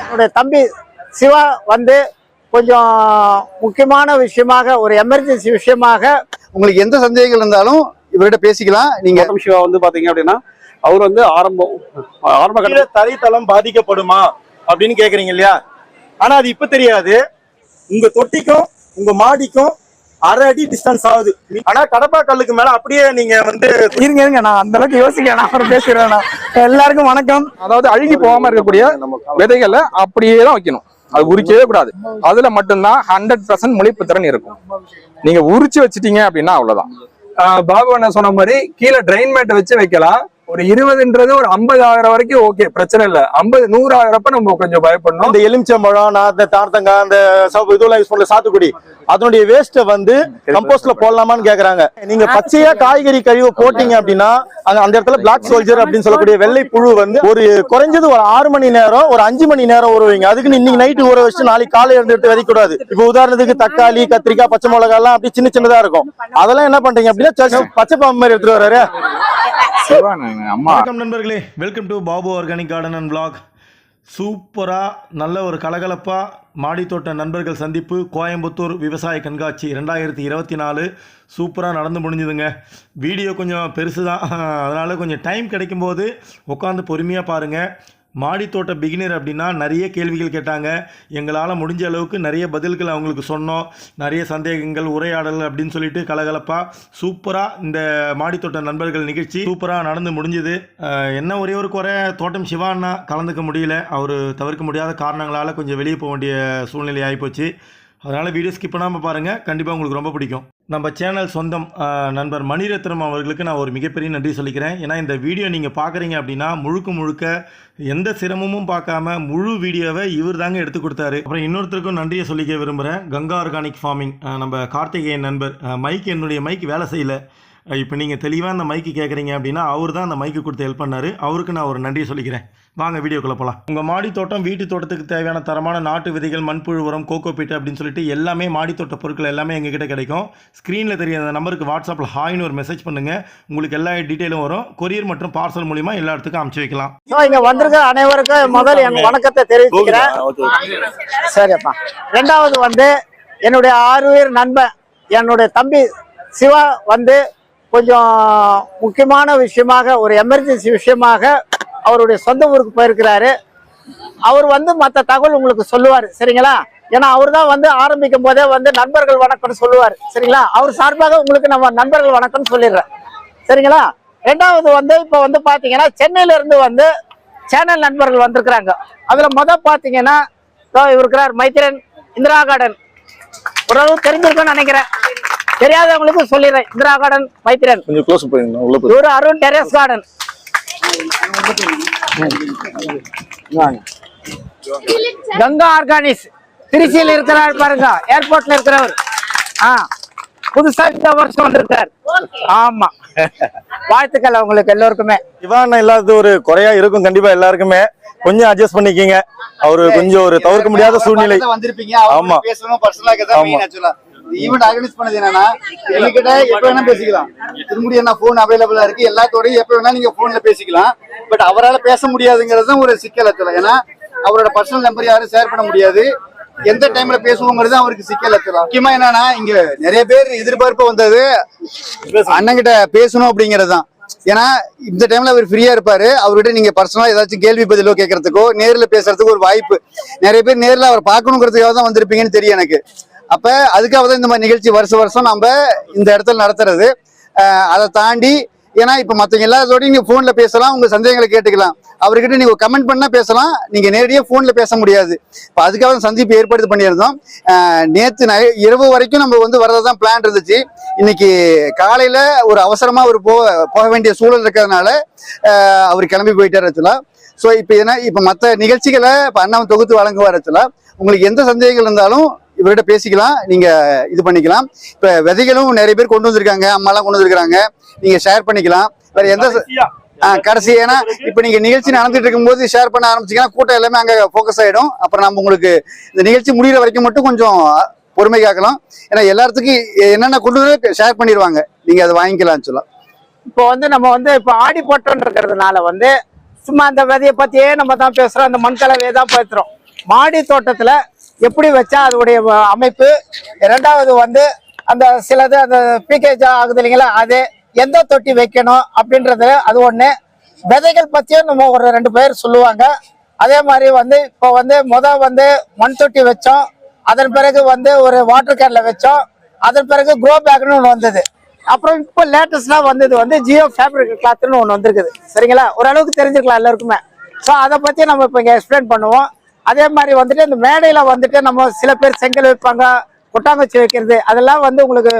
என்னுடைய தம்பி சிவா வந்து கொஞ்சம் முக்கியமான விஷயமாக ஒரு எமர்ஜென்சி விஷயமாக உங்களுக்கு எந்த சந்தேகங்கள் இருந்தாலும் இவர்கிட்ட பேசிக்கலாம். நீங்க சிவா வந்து பாத்தீங்க அப்படின்னா அவர் வந்து ஆரம்பம் ஆரம்ப கட்ட தரைத்தளம் பாதிக்கப்படுமா அப்படின்னு கேக்குறீங்க இல்லையா? ஆனா அது இப்ப தெரியாது. உங்க தொட்டிக்கும் உங்க மாடிக்கும் அரை அடி டிஸ்டன்ஸ் ஆகுது. ஆனா கடப்பா கல்லுக்கு மேல அப்படியே நீங்க வந்து இருங்க இருங்க. நான் அந்த அளவுக்கு யோசிக்கிறேன் நான் பேசுறேன். எல்லாருக்கும் வணக்கம். அதாவது அழுகி போகாம இருக்கக்கூடிய விதைகளை அப்படியே தான் வைக்கணும். அது உரிக்கவே கூடாது. அதுல மட்டும்தான் ஹண்ட்ரட் பர்சன்ட் முளைப்பு திறன் இருக்கும். நீங்க உரிச்சு வச்சிட்டீங்க அப்படின்னா அவ்வளவுதான். ஆஹ் பாபு அண்ணா சொன்ன மாதிரி கீழே ட்ரெயின் மேட்டை வச்சு வைக்கலாம். ஒரு இருபதுன்றது ஒரு ஐம்பது ஆயிரம் வரைக்கும் ஓகே பிரச்சனை இல்ல. ஐம்பது நூறு ஆயிரப்ப நம்ம கொஞ்சம் பயப்படணும். இந்த எலுமிச்சம்பழம் நான் இந்த தார்த்தங்காய் அந்த சவு இதெல்லாம் யூஸ் பண்ணல சாத்துக்குடி. அதனுடைய வேஸ்ட்டை வந்து கம்போஸ்ட்ல போடலாமான்னு கேக்குறாங்க. நீங்க பச்சையா காய்கறி கழிவு போட்டீங்க அப்படின்னா அந்த இடத்துல பிளாக் சோல்ஜர் அப்படின்னு சொல்லக்கூடிய வெள்ளை புழு வந்து ஒரு குறைஞ்சது ஒரு ஆறு மணி நேரம் ஒரு அஞ்சு மணி நேரம் ஊற வைங்க அதுக்கு இன்னைக்கு நைட்டு ஊற வச்சு நாளைக்கு காலை இருந்து எடுத்து விதைக்க கூடாது இப்போ உதாரணத்துக்கு தக்காளி கத்திரிக்காய் பச்சை மிளகாய் எல்லாம் அப்படி சின்ன சின்னதா இருக்கும். அதெல்லாம் என்ன பண்றீங்க அப்படின்னா பச்சை பாம்பு மாதிரி எடுத்துட்டு வர்றாரு. வணக்கம் நண்பர்களே. Welcome to Babu Organic Garden and vlog சூப்பராக நல்ல ஒரு கலகலப்பாக மாடித்தோட்ட நண்பர்கள் சந்திப்பு. கோயம்புத்தூர் விவசாய கண்காட்சி ரெண்டாயிரத்தி இருபத்தி நாலு. சூப்பராக நடந்து முடிஞ்சுதுங்க. வீடியோ கொஞ்சம் பெருசு தான் அதனால் கொஞ்சம் டைம் கிடைக்கும்போது உட்காந்து பொறுமையாக பாருங்கள் மாடித்தோட்ட பிகினர் அப்படின்னா நிறைய கேள்விகள் கேட்டாங்க. எங்களால் முடிஞ்ச அளவுக்கு நிறைய பதில்கள் அவங்களுக்கு சொன்னோம். நிறைய சந்தேகங்கள் உரையாடல் அப்படின்னு சொல்லிட்டு கலகலப்பாக சூப்பராக இந்த மாடித்தோட்ட நண்பர்கள் நிகழ்ச்சி சூப்பராக நடந்து முடிஞ்சுது. என்ன ஒரே ஒரு குறை? தோட்டம் சிவான்னா கலந்துக்க முடியல. அவர் தவிர்க்க முடியாத காரணங்களால் கொஞ்சம் வெளியே போக வேண்டிய சூழ்நிலை ஆகிப்போச்சு அதனால் வீடியோ ஸ்கிப் பண்ணாமல் பாருங்கள் கண்டிப்பாக உங்களுக்கு ரொம்ப பிடிக்கும். நம்ம சேனல் சொந்தம் நண்பர் மணிரத்னம் அவர்களுக்கு நான் ஒரு மிகப்பெரிய நன்றி சொல்லிக்கிறேன். ஏன்னா இந்த வீடியோ நீங்கள் பார்க்குறீங்க அப்படின்னா முழுக்க முழுக்க எந்த சிரமமும் பார்க்காம முழு வீடியோவை இவர் தாங்க எடுத்து கொடுத்தாரு. அப்புறம் இன்னொருத்தருக்கும் நன்றியை சொல்லிக்க விரும்புகிறேன் கங்கா ஆர்கானிக் ஃபார்மிங் நம்ம கார்த்திகேயன் நண்பர் மைக் என்னுடைய மைக் வேலை செய்யல. இப்போ நீங்கள் தெளிவாக அந்த மைக்கு கேட்குறீங்க அப்படின்னா அவர் தான் அந்த மைக்கு கொடுத்து ஹெல்ப் பண்ணாரு. அவருக்கு நான் ஒரு நன்றியை சொல்லிக்கிறேன். வாங்க வீடியோக்குள்ள போகலாம் உங்கள் மாடி தோட்டம் வீட்டு தோட்டத்துக்கு தேவையான தரமான நாட்டு விதைகள் மண்புழு உரம் கோகோ பீட்டு அப்படின்னு சொல்லிட்டு எல்லாமே மாடி தோட்ட பொருட்கள் எல்லாமே எங்ககிட்ட கிடைக்கும். ஸ்க்ரீனில் தெரிய அந்த நம்பருக்கு வாட்ஸ்அப்பில் ஹாய்னு ஒரு மெசேஜ் பண்ணுங்கள் உங்களுக்கு எல்லா டீட்டெயிலும் வரும். கொரியர் மற்றும் பார்சல் மூலிமா எல்லா இடத்துக்கும் அமுச்சு வைக்கலாம். இங்க வந்திருக்க அனைவருக்கும் முதல் என் வணக்கத்தை தெரிவிச்சுக்கிறேன். சரிப்பா. ரெண்டாவது வந்து என்னுடைய ஆறுயிர் நண்பன் என்னுடைய தம்பி சிவா வந்து கொஞ்சம் முக்கியமான விஷயமாக ஒரு எமர்ஜென்சி விஷயமாக அவருடைய சொந்த ஊருக்கு போயிருக்கிறாரு. அவர் வந்து மற்ற தகவல் உங்களுக்கு சொல்லுவார் சரிங்களா? ஏன்னா அவர் தான் வந்து ஆரம்பிக்கும் போதே வந்து நண்பர்கள் வணக்கம்னு சொல்லுவார் சரிங்களா? அவர் சார்பாக உங்களுக்கு நம்ம நண்பர்கள் வணக்கம்னு சொல்லிடுறேன் சரிங்களா? ரெண்டாவது வந்து இப்போ வந்து பார்த்தீங்கன்னா சென்னையிலேருந்து வந்து சேனல் நண்பர்கள் வந்திருக்கிறாங்க. அதில் மொதல் பார்த்தீங்கன்னா இவர் இருக்கிறார் மைத்திரன் இந்திரா கார்டன் ஓரளவு தெரிஞ்சிருக்கும்னு நினைக்கிறேன். தெரியாதவங்களுக்கு சொல்லிடுறேன். இந்திரா கார்டன் மைத்திரன். கொஞ்சம் க்ளோஸ் போயிருங்க உள்ள போய் இவரு Arun Terrace Garden. Ganga Organics திருச்சியில் இருக்கிறார் பாருங்க ஏர்போர்ட்ல இருக்கிறவர். ஆ புதுசா இந்த வருஷம் வந்திருக்கார். ஆமா. வாழ்த்துக்கள் உங்களுக்கு எல்லோருக்குமே. இவான் இல்லாதது ஒரு குறையா இருக்கும் கண்டிப்பா எல்லாருக்குமே. கொஞ்சம் அட்ஜஸ்ட் பண்ணிக்கிங்க. அவரு கொஞ்சம் ஒரு தவிர்க்க முடியாத சூழ்நிலை. வந்திருப்பீங்க. ஆமா. ஆமா. ஈவெண்ட் ஆர்கனைஸ் பண்ணது என்னன்னா எங்ககிட்ட எப்ப வேணா பேசிக்கலாம். திரும்பி என்ன போன் அவைலபிளா இருக்கு. எல்லாத்தோடையும் எப்ப வேணா நீங்க போன்ல பேசிக்கலாம். பட் அவரால பேச முடியாதுங்கிறது ஒரு சிக்கல் ஆக்சுவலா ஏன்னா அவரோட பர்சனல் நம்பர் யாரும் ஷேர் பண்ண முடியாது. எந்த டைம்ல பேசுவோங்கிறது அவருக்கு சிக்கல் ஆக்சுவலா முக்கியமா என்னன்னா இங்க நிறைய பேர் எதிர்பார்ப்பு வந்தது. அண்ணங்கிட்ட பேசணும் அப்படிங்கிறது தான். ஏன்னா இந்த டைம்ல அவர் ஃப்ரீயா இருப்பாரு. அவர்கிட்ட நீங்க பர்சனலா ஏதாச்சும் கேள்வி பதிலோ கேட்கறதுக்கோ நேர்ல பேசுறதுக்கு ஒரு வாய்ப்பு. நிறைய பேர் நேர்ல அவர் பார்க்கணுங்கிறதுக்காக தான் வந்திருப்பீங்கன்னு தெரியும் எனக்கு. அப்ப அதுக்காக தான் இந்த மாதிரி நிகழ்ச்சி வருஷம் வருஷம் நம்ம இந்த இடத்துல நடத்துறது. அதை தாண்டி ஏன்னா இப்ப மத்தவங்க எல்லாத்தோடயும் நீங்க போன்ல பேசலாம் உங்க சந்தேகங்களை கேட்டுக்கலாம். அவர்கிட்ட நீங்க கமெண்ட் பண்ணா பேசலாம் நீங்க நேரடியாக போன்ல பேச முடியாது. இப்ப அதுக்காக தான் சந்திப்பு ஏற்பாடு பண்ணியிருந்தோம். நேற்று நேத்து நை- இரவு வரைக்கும் நம்ம வந்து வரதான் பிளான் இருந்துச்சு. இன்னைக்கு காலையில ஒரு அவசரமா அவர் போக போக வேண்டிய சூழல் இருக்கிறதுனால அவர் கிளம்பி போயிட்டார் ஆக்சுவலா ஸோ இப்போ ஏன்னா இப்போ மற்ற நிகழ்ச்சிகளை இப்போ அண்ணாவும் தொகுத்து வழங்குவார் ஆக்சுவலா உங்களுக்கு எந்த சந்தேகங்கள் இருந்தாலும் இவர்கிட்ட பேசிக்கலாம் நீங்க இது பண்ணிக்கலாம். இப்ப விதைகளும் நிறைய பேர் கொண்டு வந்திருக்காங்க அம்மாலாம் கொண்டு வந்திருக்காங்க. நீங்க ஷேர் பண்ணிக்கலாம். வேற எந்த கடைசி. ஏன்னா இப்ப நீங்க நிகழ்ச்சி நடந்துட்டு இருக்கும்போது ஷேர் பண்ண ஆரம்பிச்சீங்கன்னா கூட்டம் எல்லாமே அங்க ஃபோக்கஸ் ஆயிடும். அப்புறம் நம்ம உங்களுக்கு இந்த நிகழ்ச்சி முடியிற வரைக்கும் மட்டும் கொஞ்சம் பொறுமை காக்கலாம். ஏன்னா எல்லாத்துக்கும் என்னென்ன கொண்டு வந்து ஷேர் பண்ணிடுவாங்க. நீங்க அதை வாங்கிக்கலாம் சொல்லலாம். இப்போ வந்து நம்ம வந்து இப்போ ஆடி பட்டம் இருக்கிறதுனால வந்து சும்மா அந்த விதையை பத்தியே நம்ம தான் பேசுறோம். அந்த மண் கலவையை தான் பேசுறோம். மாடி தோட்டத்துல எப்படி வச்சா அதோடைய அமைப்பு? ரெண்டாவது வந்து அந்த சிலது அந்த பீக்கேஜ் ஆகுது இல்லைங்களா? அது எந்த தொட்டி வைக்கணும் அப்படின்றது அது ஒன்று விதைகள் பற்றியும் நம்ம ஒரு ரெண்டு பேர் சொல்லுவாங்க. அதே மாதிரி வந்து இப்போ வந்து முதல் வந்து மண் தொட்டி வச்சோம். அதன் பிறகு வந்து ஒரு வாட்டர் கேனில் வச்சோம். அதன் பிறகு க்ரோ பேக்னு ஒன்று வந்தது. அப்புறம் இப்போ லேட்டஸ்டாக வந்தது வந்து ஜியோ ஃபேப்ரிக் கிளாத்னு ஒன்று வந்திருக்குது. சரிங்களா? ஓரளவுக்கு தெரிஞ்சிருக்கலாம் எல்லாருக்குமே. ஸோ அதை பற்றி நம்ம இப்போ இங்கே எக்ஸ்பிளைன் பண்ணுவோம். அதே மாதிரி வந்துட்டு இந்த மேடையில வந்துட்டு நம்ம சில பேர் செங்கல் வைப்பாங்க கொட்டாங்குச்சி வைக்கிறது அதெல்லாம் வந்து உங்களுக்கு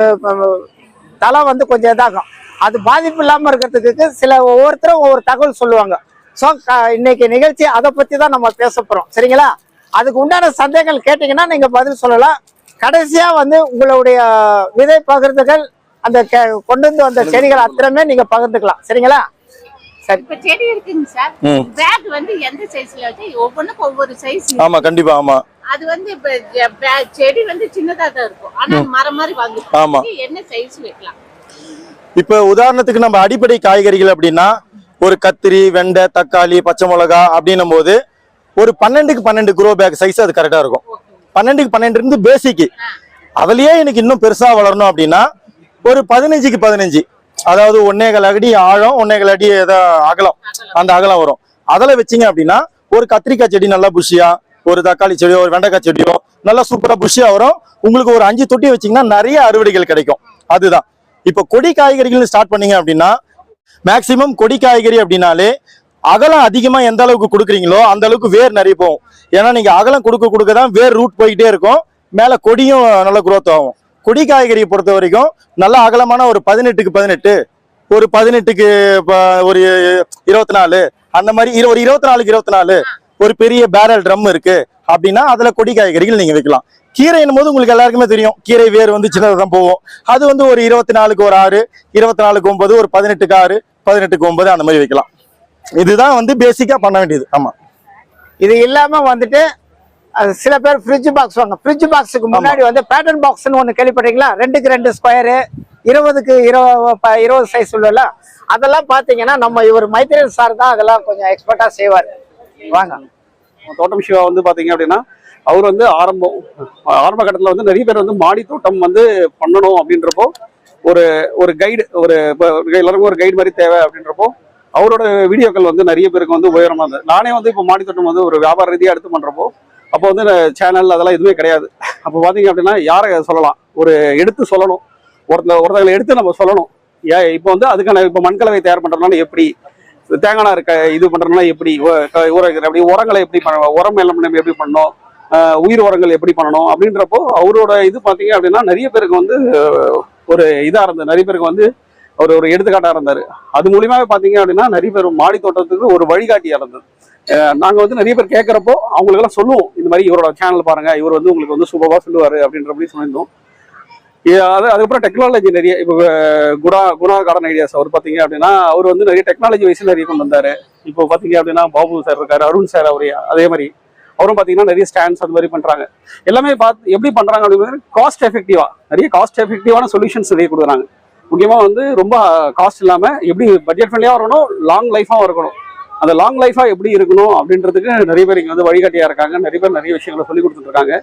தலை வந்து கொஞ்சம் இதாகும். அது பாதிப்பு இல்லாமல் இருக்கிறதுக்கு சில ஒவ்வொருத்தரும் ஒவ்வொரு தகவல் சொல்லுவாங்க. ஸோ இன்னைக்கு நிகழ்ச்சி அதை பத்தி தான் நம்ம பேச போறோம். சரிங்களா? அதுக்கு உண்டான சந்தேகங்கள் கேட்டீங்கன்னா நீங்க பதில் சொல்லலாம். கடைசியா வந்து உங்களுடைய விதை பகிர்ந்துகள் அந்த கே- கொண்டு வந்து வந்த செடிகள் அத்தனைமே நீங்க பகிர்ந்துக்கலாம். சரிங்களா? சரி. இப்ப செடி இருக்குங்க சார். பேக் வந்து எந்த சைஸ்ல வச்சு ஒவ்வொன்றுக்கும் ஒவ்வொரு சைஸ் ஆமா கண்டிப்பா ஆமா. அது வந்து இப்ப ஜ- bag- செடி வந்து சின்னதா தான் இருக்கும். ஆனா மரம் மாதிரி வாங்கி ஆமா. என்ன சைஸ் வைக்கலாம்? இப்ப உதாரணத்துக்கு நம்ம அடிப்படை காய்கறிகள் அப்படின்னா ஒரு கத்திரி வெண்டை தக்காளி பச்சை மிளகா அப்படின்னும் போது ஒரு பன்னெண்டுக்கு பன்னெண்டு குரோ பேக் சைஸ் அது கரெக்டா இருக்கும். பன்னெண்டுக்கு பன்னெண்டு இருந்து பேசிக் அதுலயே எனக்கு இன்னும் பெருசா வளரணும் அப்படின்னா ஒரு பதினஞ்சுக்கு பதினஞ்சு. அதாவது ஒன்னேகால் அடி ஆழம் ஒன்னேகால் அடி ஏதோ அகலம் அந்த அகலம் வரும். அதில் வச்சீங்க அப்படின்னா ஒரு கத்திரிக்காய் செடி நல்லா புஷியா ஒரு தக்காளி செடியோ ஒரு வெண்டைக்காய் செடியோ நல்லா சூப்பரா புஷியா வரும். உங்களுக்கு ஒரு அஞ்சு தொட்டி வச்சீங்கன்னா நிறைய அறுவடைகள் கிடைக்கும். அதுதான். இப்போ கொடி காய்கறிகள் ஸ்டார்ட் பண்ணீங்க அப்படின்னா மேக்சிமம் கொடி காய்கறி அப்படின்னாலே அகலம் அதிகமா எந்த அளவுக்கு கொடுக்குறீங்களோ அந்த அளவுக்கு வேர் நிறைய போகும். ஏன்னா நீங்க அகலம் கொடுக்க கொடுக்க தான் வேர் ரூட் போயிட்டே இருக்கும். மேல கொடியும் நல்ல growth ஆகும். கொடி காய்கறியை பொறுத்த வரைக்கும் நல்ல அகலமான ஒரு பதினெட்டுக்கு பதினெட்டு ஒரு பதினெட்டுக்கு ப- ஒரு இருபத்தி நாலு அந்த மாதிரி இரு- ஒரு இருபத்தி நாலுக்கு இருபத்தி நாலு ஒரு பெரிய பேரல் ட்ரம் இருக்கு அப்படின்னா அதுல கொடி காய்கறிகள் நீங்க வைக்கலாம். கீரை போது உங்களுக்கு எல்லாருக்குமே தெரியும். கீரை வேர் வந்து சின்னதாக தான் போகும். அது வந்து ஒரு இருபத்தி நாலுக்கு ஒரு ஆறு இருபத்தி நாலுக்கு ஒன்பது ஒரு பதினெட்டுக்கு ஆறு பதினெட்டுக்கு ஒன்பது அந்த மாதிரி வைக்கலாம். இதுதான் வந்து பேசிக்கா பண்ண வேண்டியது. ஆமா. இது இல்லாம வந்துட்டு சில பேர் ஃப்ரிட்ஜ் பாக்ஸ் வாங்க. ஃப்ரிட்ஜ் பாக்ஸுக்கு முன்னாடி வந்து பேட்டர்ன் பாக்ஸ்னு ஒன்று கேள்விப்பட்டீங்களா ரெண்டுக்கு ரெண்டு ஸ்கொயரு இருபதுக்கு இருபது இருபது சைஸ் உள்ளல அதெல்லாம் பார்த்தீங்கன்னா நம்ம இவர் மைத்திரன் சார் தான் அதெல்லாம் கொஞ்சம் எக்ஸ்பர்ட்டா செய்வார். வாங்க. தோட்டம் சிவா வந்து பாத்தீங்க அப்படின்னா அவர் வந்து ஆரம்பம் ஆரம்ப கட்டத்துல வந்து நிறைய பேர் வந்து மாடி தோட்டம் வந்து பண்ணணும் அப்படின்றப்போ ஒரு ஒரு கைடு ஒரு எல்லாருக்கும் ஒரு கைடு மாதிரி தேவை அப்படின்றப்போ அவரோட வீடியோக்கள் வந்து நிறைய பேருக்கு வந்து உயரமா இருந்தது. நானே வந்து இப்போ மாடி தோட்டம் வந்து ஒரு வியாபார ரீதியா எடுத்து பண்றப்போ அப்போ வந்து சேனல் அதெல்லாம் எதுவுமே கிடையாது. அப்போ பார்த்தீங்க அப்படின்னா யாரை சொல்லலாம்? ஒரு எடுத்து சொல்லணும். ஒருத்த ஒருத்தங்களை எடுத்து நம்ம சொல்லணும். ஏன் இப்போ வந்து அதுக்கான இப்போ மண்கலவை தயார் பண்றதுனால எப்படி? தேங்காய் இருக்க இது பண்ணுறதுனால எப்படி? உர எப்படி உரங்களை எப்படி பண்ண உரம் எல்லாம் நம்ம எப்படி பண்ணணும்? உயிர் உரங்கள் எப்படி பண்ணணும்? அப்படின்றப்போ அவரோட இது பார்த்தீங்க அப்படின்னா நிறைய பேருக்கு வந்து ஒரு இதாக இருந்தது. நிறைய பேருக்கு வந்து அவர் ஒரு எடுத்துக்காட்டாக இருந்தார். அது மூலியமாகவே பார்த்தீங்க அப்படின்னா நிறைய பேர் மாடி தோட்டத்துக்கு ஒரு வழிகாட்டியாக இருந்தது. நாங்கள் வந்து நிறைய பேர் கேட்குறப்போ அவங்களுக்கு எல்லாம் சொல்லுவோம் இந்த மாதிரி இவரோட சேனல் பாருங்க இவர் வந்து உங்களுக்கு வந்து சூப்பராக சொல்லுவார் அப்படின்ற மாதிரி சொல்லியிருந்தோம். அது அதுக்கப்புறம் டெக்னாலஜி நிறைய இப்போ குணா குணா கார்டன் ஐடியாஸ் அவர் பார்த்தீங்க அப்படின்னா அவர் வந்து நிறைய டெக்னாலஜி வைஸ் நிறைய கொண்டு வந்தார். இப்போ பார்த்தீங்க அப்படின்னா பாபு சார் இருக்காரு அருண் சார் அவர் அதே மாதிரி. அவரும் பார்த்தீங்கன்னா நிறைய ஸ்டாண்ட்ஸ் அது மாதிரி பண்ணுறாங்க எல்லாமே பார்த்து எப்படி பண்ணுறாங்க அப்படிங்கிறது காஸ்ட் எஃபெக்டிவாக நிறைய காஸ்ட் எஃபெக்டிவான சொல்யூஷன்ஸ் நிறைய கொடுக்குறாங்க. முக்கியமாக வந்து ரொம்ப காஸ்ட் இல்லாமல் எப்படி பட்ஜெட் ஃப்ரெண்ட்லியாக வரணும் லாங் லைஃபாகவும் இருக்கணும். அந்த லாங் லைஃபாக எப்படி இருக்கணும் அப்படின்றதுக்கு நிறைய பேர் இங்கே வந்து வழிகாட்டியாக இருக்காங்க. நிறைய பேர் நிறைய விஷயங்களை சொல்லி கொடுத்துட்ருக்காங்க.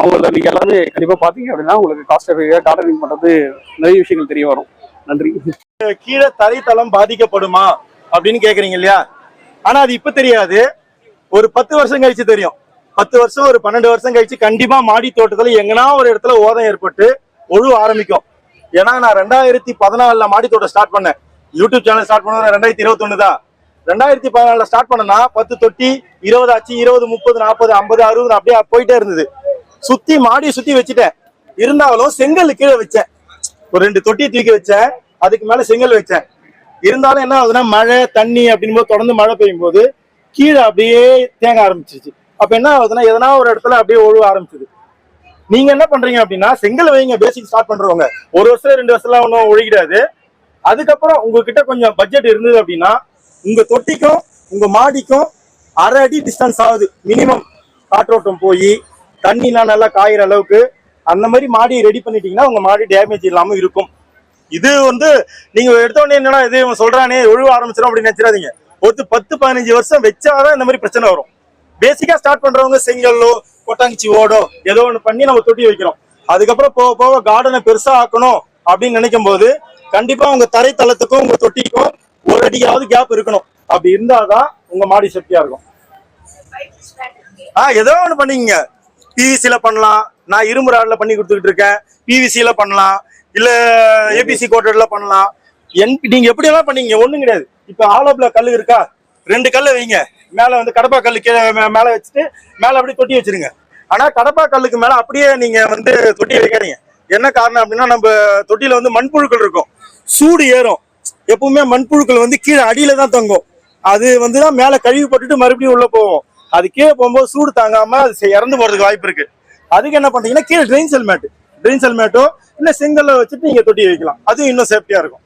அவங்கள நீங்க எல்லாமே கண்டிப்பாக பார்த்தீங்க அப்படின்னா உங்களுக்கு காஸ்ட் எஃபெக்டிவாக கார்டனிங் பண்ணுறது நிறைய விஷயங்கள் தெரிய வரும். நன்றி. கீழே தரைத்தளம் பாதிக்கப்படுமா அப்படின்னு கேட்குறீங்க இல்லையா? ஆனால் அது இப்போ தெரியாது. ஒரு பத்து வருஷம் கழிச்சு தெரியும். பத்து வருஷம் ஒரு பன்னெண்டு வருஷம் கழிச்சு கண்டிப்பா மாடி தோட்டத்துல எங்கன்னா ஒரு இடத்துல ஓதம் ஏற்பட்டு ஒழு ஆரம்பிக்கும். ஏன்னா நான் ரெண்டாயிரத்தி பதினாலுல மாடி தோட்டம் ஸ்டார்ட் பண்ணேன். யூடியூப் சேனல் ஸ்டார்ட் பண்ணது ரெண்டாயிரத்தி இருபத்தொன்னு தான். ரெண்டாயிரத்தி பதினாலுல ஸ்டார்ட் பண்ணனா பத்து தொட்டி இருபது ஆச்சு இருபது முப்பது நாற்பது ஐம்பது அறுபது அப்படியே போயிட்டே இருந்தது. சுத்தி மாடி சுத்தி வச்சுட்டேன். இருந்தாலும் செங்கல் கீழே வச்சேன். ஒரு ரெண்டு தொட்டி தூக்கி வச்சேன். அதுக்கு மேல செங்கல் வச்சேன். இருந்தாலும் என்ன ஆகுதுன்னா மழை தண்ணி அப்படின் போது தொடர்ந்து மழை பெய்யும் போது கீழே அப்படியே தேங்க ஆரம்பிச்சிருச்சு. அப்ப என்ன ஆகுதுன்னா எதனா ஒரு இடத்துல அப்படியே ஒழுவ ஆரம்பிச்சது. நீங்க என்ன பண்றீங்க அப்படின்னா செங்கல் வைங்க பேசிக் ஸ்டார்ட் பண்றவங்க. ஒரு வருஷம் ரெண்டு வருஷம்லாம் ஒன்றும் ஒழிக்கிடாது அதுக்கப்புறம் உங்ககிட்ட கொஞ்சம் பட்ஜெட் இருந்தது அப்படின்னா உங்க தொட்டிக்கும் உங்க மாடிக்கும் அரை அடி டிஸ்டன்ஸ் ஆகுது. மினிமம் காற்றோட்டம் போய் தண்ணிலாம் நல்லா காயிற அளவுக்கு அந்த மாதிரி மாடியை ரெடி பண்ணிட்டீங்கன்னா உங்க மாடி டேமேஜ் இல்லாம இருக்கும். இது வந்து நீங்க எடுத்தோடனே என்னன்னா இது இவன் சொல்றானே ஒழுவ ஆரம்பிச்சிடும் அப்படின்னு நினைச்சிடாதீங்க. ஒரு பத்து பதினஞ்சு வருஷம் வச்சாதான் இந்த மாதிரி பிரச்சனை வரும். பேசிக்கா ஸ்டார்ட் பண்றவங்க செங்கல்லோ கொட்டாங்கச்சி ஓடோ ஏதோ ஒண்ணு பண்ணி நம்ம தொட்டி வைக்கிறோம். அதுக்கப்புறம் போக போக கார்டனை பெருசா ஆக்கணும் அப்படின்னு நினைக்கும் போது கண்டிப்பா உங்க தரைத்தளத்துக்கும் உங்க தொட்டிக்கும் ஒரு அடியாவது கேப் இருக்கணும். அப்படி இருந்தாதான் உங்க மாடி சேஃப்டியா இருக்கும். ஆ ஏதோ ஒண்ணு பண்ணீங்க பிவிசில பண்ணலாம். நான் இரும்பு ராட்ல பண்ணி கொடுத்துக்கிட்டு இருக்கேன். பிவிசில பண்ணலாம். இல்ல ஏபிசி கோட்டட்ல பண்ணலாம். என் நீங்க எப்படி எல்லாம் பண்ணீங்க ஒண்ணும் கிடையாது. இப்ப ஆலோப்ல கல் இருக்கா? ரெண்டு கல் வைங்க. மேல வந்து கடப்பா கல்லு கீழே மே- மேல வச்சுட்டு மேல அப்படியே தொட்டி வச்சிருங்க. ஆனா கடப்பா கல்லுக்கு மேல அப்படியே நீங்க வந்து தொட்டி வைக்காதீங்க. என்ன காரணம் அப்படின்னா நம்ம தொட்டியில வந்து மண்புழுக்கள் இருக்கும். சூடு ஏறும். எப்பவுமே மண்புழுக்கள் வந்து கீழே அடியில தான் தங்கும். அது வந்து தான் மேல கழுவி போட்டுட்டு மறுபடியும் உள்ள போகும். அது கீழே போகும்போது சூடு தாங்காம அது இறந்து போறதுக்கு வாய்ப்பு இருக்கு. அதுக்கு என்ன பண்றீங்கன்னா கீழே ட்ரெயின் செல் மேட்டு ட்ரெயின் செல் மேட்டோ இல்ல செங்கல்ல வச்சுட்டு நீங்க தொட்டி வைக்கலாம். அதுவும் இன்னும் சேஃப்டியா இருக்கும்.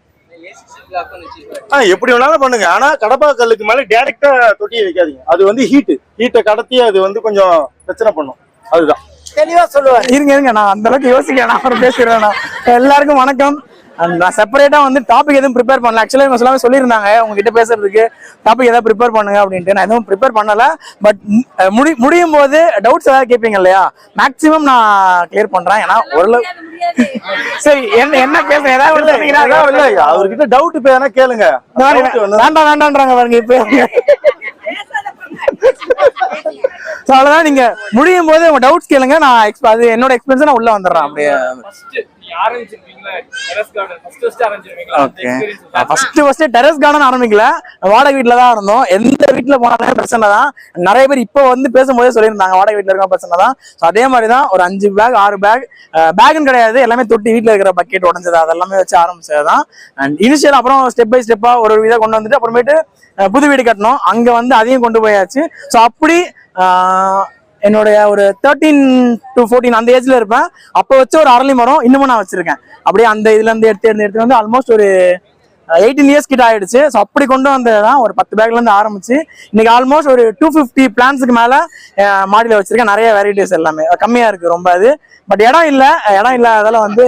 ஆ எப்படி வேணாலும் பண்ணுங்க. ஆனா கடப்பா கல்லுக்கு மேல டைரக்டா தொட்டியை வைக்காதீங்க. அது வந்து ஹீட் ஹீட்டை கடத்தி அது வந்து கொஞ்சம் பிரச்சனை பண்ணும். அதுதான். தெளிவா சொல்லுவாரு. இருங்க இருங்க. நான் அந்த அளவுக்கு யோசிக்கல. நான் அப்புறம் பேசுறேன் நான் எல்லாருக்கும் வணக்கம். நான் செப்பரேட்டா வந்து டாபிக் எதுவும் ப்ரிப்பேர் பண்ணல. ஆக்சுவலா இவங்க எல்லாமே சொல்லியிருந்தாங்க. உங்ககிட்ட பேசுறதுக்கு டாபிக் ஏதாவது ப்ரிப்பேர் பண்ணுங்க அப்படின்ட்டு. நான் எதுவும் ப்ரிப்பேர் பண்ணல. பட் முடி முடியும் போது டவுட்ஸ் ஏதாவது கேட்பீங்க இல்லையா? மேக்ஸிமம் நான் கிளியர் பண்றேன். ஏன்னா ஓரளவு சரி என்ன என்ன பேச ஏதாவது இல்ல அவர்கிட்ட டவுட் இப்ப எதனா கேளுங்க. வேண்டாம் வேண்டாம்ன்றாங்க பாருங்க இப்ப அவ்வளவுதான். நீங்க முடியும் போது உங்க டவுட்ஸ் கேளுங்க. நான் அது என்னோட எக்ஸ்பீரியன்ஸ் நான் உள்ள வந்துடுறேன். அப்படியே. ஃபர்ஸ்ட் ஃபர்ஸ்ட் டெரஸ் கார்டன் ஆரம்பிக்கல. வாடகை வீட்ல தான் இருந்தோம். எந்த வீட்ல போனாலும் பிரச்சனை தான். நிறைய பேர் இப்போ வந்து பேசும்போதே சொல்லியிருந்தாங்க வாடகை வீட்ல இருக்க பிரச்சனை தான். அதே மாதிரி தான் ஒரு அஞ்சு பேக் ஆறு பேக் பேக்னு கிடையாது. எல்லாமே தொட்டி வீட்ல இருக்கிற பக்கெட் உடஞ்சது. அதெல்லாமே வச்சு ஆரம்பிச்சது தான். அண்ட் இனிஷியல் அப்புறம் ஸ்டெப் பை ஸ்டெப்பா ஒரு ஒரு இதை கொண்டு வந்துட்டு அப்புறமேட்டு புது வீடு கட்டணும் அங்க வந்து அதையும் கொண்டு போயாச்சு. ஸோ அப்படி என்னுடைய ஒரு தேர்ட்டீன் டு ஃபோர்டீன் அந்த ஏஜ்ல இருப்பேன். அப்போ வச்ச ஒரு அரளி மரம் இன்னமும் நான் வச்சிருக்கேன். அப்படியே அந்த இதுல இருந்து எடுத்து எடுத்து எடுத்து வந்து ஆல்மோஸ்ட் ஒரு எயிட்டீன் இயர்ஸ் கிட்ட ஆயிடுச்சு. ஸோ அப்படி கொண்டு வந்தது தான் ஒரு பத்து பேக்ல இருந்து ஆரம்பிச்சு. இன்னைக்கு ஆல்மோஸ்ட் ஒரு டூ ஃபிஃப்டி பிளான்ஸுக்கு மேல மாடியில வச்சிருக்கேன். நிறைய வெரைட்டிஸ் எல்லாமே. கம்மியா இருக்கு ரொம்ப அது. பட் இடம் இல்ல. இடம் இல்லாததால வந்து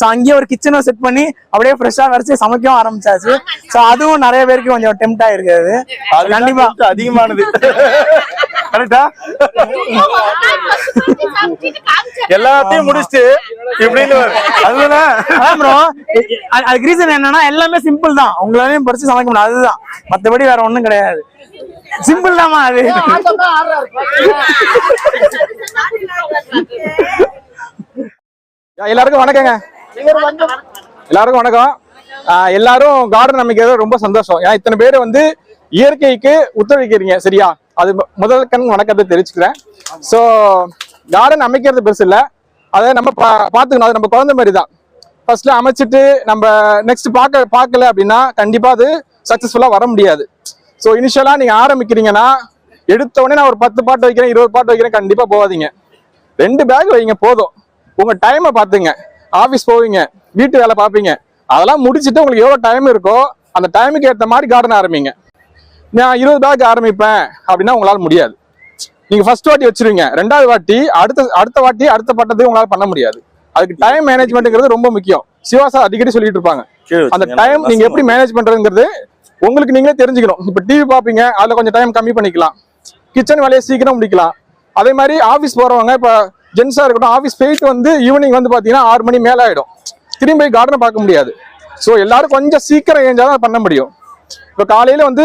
ஸோ அங்கேயே ஒரு கிச்சனை செட் பண்ணி அப்படியே ஃப்ரெஷ்ஷா வரைச்சு சமைக்கவும் ஆரம்பிச்சாச்சு. ஸோ அதுவும் நிறைய பேருக்கு கொஞ்சம் டெம்ட் ஆயிருக்கு அது அதுதான் கண்டிப்பா அதிகமானது. கரெக்டா? எல்லாத்தையும் முடிச்சுட்டு இப்படின்னு. அதுதானே? அதுக்கு ரீசன் என்னன்னா எல்லாமே சிம்பிள் தான். உங்களாலையும் பறிச்சு சமைக்க முடியும். அதுதான். மத்தபடி வேற ஒண்ணும் கிடையாது. சிம்பிள் தாமா அது. எல்லாருக்கும் வணக்கங்க. எல்லாருக்கும் வணக்கம். எல்லாரும் கார்டன் அமைக்கிறது ரொம்ப சந்தோஷம். ஏன்னா இத்தனை பேர் வந்து இயற்கைக்கு ஒத்துழைக்கிறீங்க சரியா? அது முதல் கண் வணக்கத்தை தெரிவிச்சுக்கிறேன். ஸோ கார்டன் அமைக்கிறது பெருசு இல்லை. அதை நம்ம பா- பார்த்துக்கணும். அது நம்ம குழந்த மாதிரி தான் ஃபர்ஸ்ட்ல அமைச்சிட்டு நம்ம நெக்ஸ்ட் பார்க்க பார்க்கல அப்படின்னா கண்டிப்பாக அது சக்ஸஸ்ஃபுல்லாக வர முடியாது. ஸோ இனிஷியலாக நீங்கள் ஆரம்பிக்கிறீங்கன்னா எடுத்த உடனே நான் ஒரு பத்து பாட்டு வைக்கிறேன் இருபது பாட்டு வைக்கிறேன் கண்டிப்பாக போகாதீங்க. ரெண்டு பேக் வைங்க போதும். உங்கள் டைமை பார்த்துங்க. ஆஃபீஸ் போவீங்க வீட்டு வேலை பார்ப்பீங்க. அதெல்லாம் முடிச்சுட்டு உங்களுக்கு எவ்வளோ டைம் இருக்கோ அந்த டைமுக்கு ஏற்ற மாதிரி கார்டன் ஆரம்பிங்க. நான் இருபது பேக் ஆரம்பிப்பேன் அப்படின்னா உங்களால முடியாது. நீங்க ஃபர்ஸ்ட் வாட்டி வச்சிருவீங்க. ரெண்டாவது வாட்டி அடுத்த அடுத்த வாட்டி அடுத்த பட்டத்தையும் உங்களால பண்ண முடியாது. அதுக்கு டைம் மேனேஜ்மெண்ட்ங்கிறது ரொம்ப முக்கியம். சிவாசா அடிக்கடி சொல்லிட்டு இருப்பாங்க. அந்த. டைம் நீங்க எப்படி மேனேஜ் பண்றதுங்கிறது உங்களுக்கு நீங்களே தெரிஞ்சுக்கணும். இப்ப டிவி பாப்பீங்க அதுல கொஞ்சம் டைம் கம்மி பண்ணிக்கலாம். கிச்சன் வேலையை சீக்கிரம் முடிக்கலாம். அதே மாதிரி ஆபீஸ் போறவங்க இப்ப ஜென்ஸா இருக்கட்டும் ஆபீஸ் போயிட்டு வந்து ஈவினிங் வந்து பாத்தீங்கன்னா ஆறு மணி மேல ஆயிடும். திரும்பி கார்டனை பார்க்க முடியாது. ஸோ எல்லாரும் கொஞ்சம் சீக்கிரம் ஏஞ்சாதான் பண்ண முடியும். இப்போ காலையில வந்து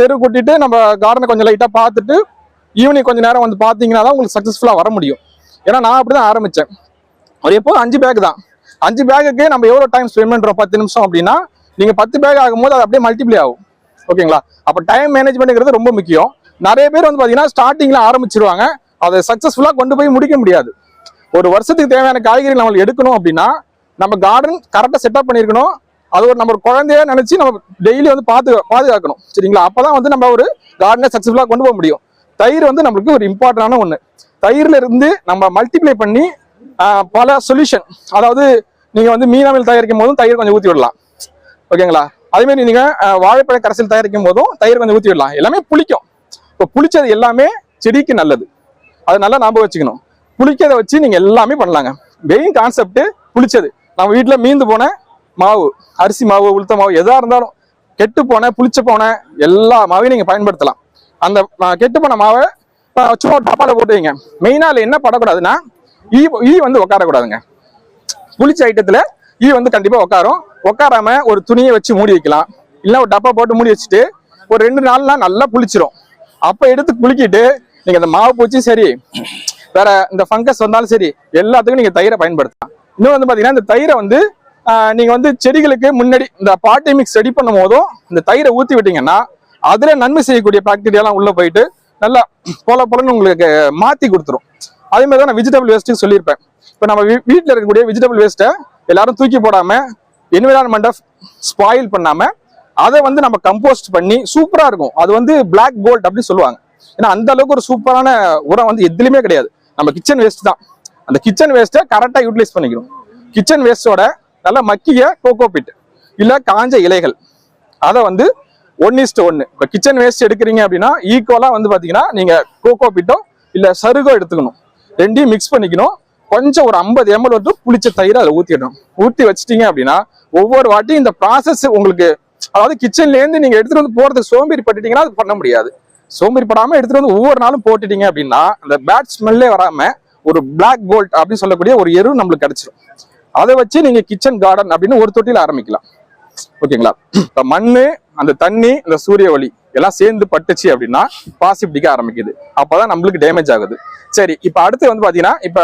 தெரு கூட்டிட்டு நம்ம கார்டனை கொஞ்சம் லைட்டா பார்த்துட்டு ஈவினிங் கொஞ்ச நேரம் வந்து பாத்தீங்கன்னா தான் உங்களுக்கு சக்ஸஸ்ஃபுல்லாக வர முடியும். ஏன்னா நான் அப்படிதான் ஆரம்பிச்சேன். ஒரு எப்போ அஞ்சு பேக் தான். அஞ்சு பேக்குக்கு நம்ம எவ்வளவு டைம் ஸ்பெண்ட் பண்றோம்? பத்து நிமிஷம் அப்படின்னா நீங்க பத்து பேக் ஆகும்போது அது அப்படியே மல்டிப்ளை ஆகும். ஓகேங்களா? அப்போ டைம் மேனேஜ்மெண்ட்ங்கிறது ரொம்ப முக்கியம். நிறைய பேர் வந்து பாத்தீங்கன்னா ஸ்டார்டிங்ல ஆரம்பிச்சிருவாங்க. அதை சக்ஸஸ்ஃபுல்லாக கொண்டு போய் முடிக்க முடியாது. ஒரு வருஷத்துக்கு தேவையான காய்கறி நம்மளுக்கு எடுக்கணும் அப்படின்னா நம்ம கார்டன் கரெக்டா செட்டப் பண்ணியிருக்கணும் அது ஒரு நம்ம குழந்தைய நினைச்சு நம்ம டெய்லி வந்து பாத்து பாதுகாக்கணும். சரிங்களா? அப்பதான் வந்து நம்ம ஒரு கார்டனை சக்சஸ்ஃபுல்லா கொண்டு போக முடியும். தயிர் வந்து நம்மளுக்கு ஒரு இம்பார்ட்டன்டான ஒண்ணு. தயிர்ல இருந்து நம்ம மல்டிப்ளை பண்ணி பல சொல்யூஷன் அதாவது நீங்க வந்து மீனாமில் தயாரிக்கும் போதும் தயிர் கொஞ்சம் ஊத்தி விடலாம். ஓகேங்களா? அதே மாதிரி நீங்க வாழைப்பழ கரைசல் தயாரிக்கும் போதும் தயிர் கொஞ்சம் ஊத்தி விடலாம். எல்லாமே புளிக்கும். இப்போ புளிச்சது எல்லாமே செடிக்கு நல்லது. அதை நல்லா ஞாபகம் வச்சுக்கணும். புளிக்கிறத வச்சு நீங்க எல்லாமே பண்ணலாங்க. மெயின் கான்செப்ட் புளிச்சது. நம்ம வீட்டுல மீந்து போன மாவு அரிசி மாவு உளுத்த மாவு எதாக இருந்தாலும் கெட்டு போன புளிச்ச போன எல்லா மாவையும் நீங்கள் பயன்படுத்தலாம். அந்த கெட்டு போன மாவை சும்மா டப்பாவில் போட்டு வைங்க. மெயினா அதில் என்ன படக்கூடாதுன்னா ஈ ஈ வந்து உட்காரக்கூடாதுங்க புளிச்ச ஐட்டத்தில் ஈ வந்து கண்டிப்பாக உட்காரும் உட்காராம ஒரு துணியை வச்சு மூடி வைக்கலாம். இல்லை ஒரு டப்பா போட்டு மூடி வச்சுட்டு ஒரு ரெண்டு நாள்லாம் நல்லா புளிச்சிரும். அப்போ எடுத்து குளிக்கிட்டு நீங்கள் அந்த மாவு பூச்சி சரி. வேற இந்த ஃபங்கஸ் வந்தாலும் சரி எல்லாத்துக்கும் நீங்கள் தயிரை பயன்படுத்தலாம். இன்னும் வந்து பார்த்தீங்கன்னா இந்த தயிரை வந்து நீங்க வந்து செடிகளுக்கு முன்னாடி இந்த பாட்டி மிக்ஸ் ரெடி பண்ணும் போதும் இந்த தயிரை ஊத்தி விட்டீங்கன்னா அதுல நன்மை செய்யக்கூடிய பாக்டீரியாலாம் உள்ள போயிட்டு நல்லா போல போலன்னு உங்களுக்கு மாத்தி கொடுத்துரும். அதே மாதிரி தான் நான் வெஜிடபிள் வேஸ்ட்டு சொல்லியிருப்பேன். இப்போ நம்ம வீ- இருக்கக்கூடிய வெஜிடபிள் வேஸ்ட்டை எல்லாரும் தூக்கி போடாம என்விரான்மெண்ட்டை ஸ்பாயில் பண்ணாம அதை வந்து நம்ம கம்போஸ்ட் பண்ணி சூப்பரா இருக்கும். அது வந்து பிளாக் கோல்ட் அப்படின்னு சொல்லுவாங்க. ஏன்னா அந்த அளவுக்கு ஒரு சூப்பரான உரம் வந்து எதுலையுமே கிடையாது. நம்ம கிச்சன் வேஸ்ட் தான். அந்த கிச்சன் வேஸ்ட்டை கரெக்டாக யூட்டிலைஸ் பண்ணிக்கணும் கிச்சன் வேஸ்ட்டோட நல்லா மக்கிய கோகோ பிட் இல்லை காஞ்ச இலைகள். அதை வந்து ஒன் இஸ்ட் ஒன்று இப்போ கிச்சன் வேஸ்ட் எடுக்கிறீங்க அப்படின்னா ஈக்குவலாக வந்து பார்த்தீங்கன்னா நீங்கள் கோகோ பிட்டோ இல்லை சருகோ எடுத்துக்கணும். ரெண்டையும் மிக்ஸ் பண்ணிக்கணும். கொஞ்சம் ஒரு ஐம்பது எம்எல் வந்து புளிச்ச தயிர் அதில் ஊற்றிடணும் ஊற்றி வச்சிட்டீங்க அப்படின்னா ஒவ்வொரு வாட்டியும் இந்த ப்ராசஸ் உங்களுக்கு அதாவது கிச்சன்லேருந்து நீங்கள் எடுத்துகிட்டு வந்து போறதுக்கு சோம்பேறி பட்டுட்டீங்கன்னா அது பண்ண முடியாது. சோம்பேறி படாமல் எடுத்துகிட்டு வந்து ஒவ்வொரு நாளும் போட்டுட்டீங்க அப்படின்னா அந்த பேட் ஸ்மெல்லே வராமல் ஒரு பிளாக் கோல்ட் அப்படின்னு சொல்லக்கூடிய ஒரு எரு நம்மளுக்கு கிடைச்சிடும் அதை வச்சு நீங்க கிச்சன் கார்டன் அப்படின்னு ஒரு தொட்டியில ஆரம்பிக்கலாம். ஓகேங்களா? இப்ப மண்ணு அந்த தண்ணி அந்த சூரிய ஒளி எல்லாம் சேர்ந்து பட்டுச்சு அப்படின்னா பாசி பிடிக்க ஆரம்பிக்குது. அப்பதான் நம்மளுக்கு டேமேஜ் ஆகுது. சரி இப்ப அடுத்து வந்து பாத்தீங்கன்னா இப்ப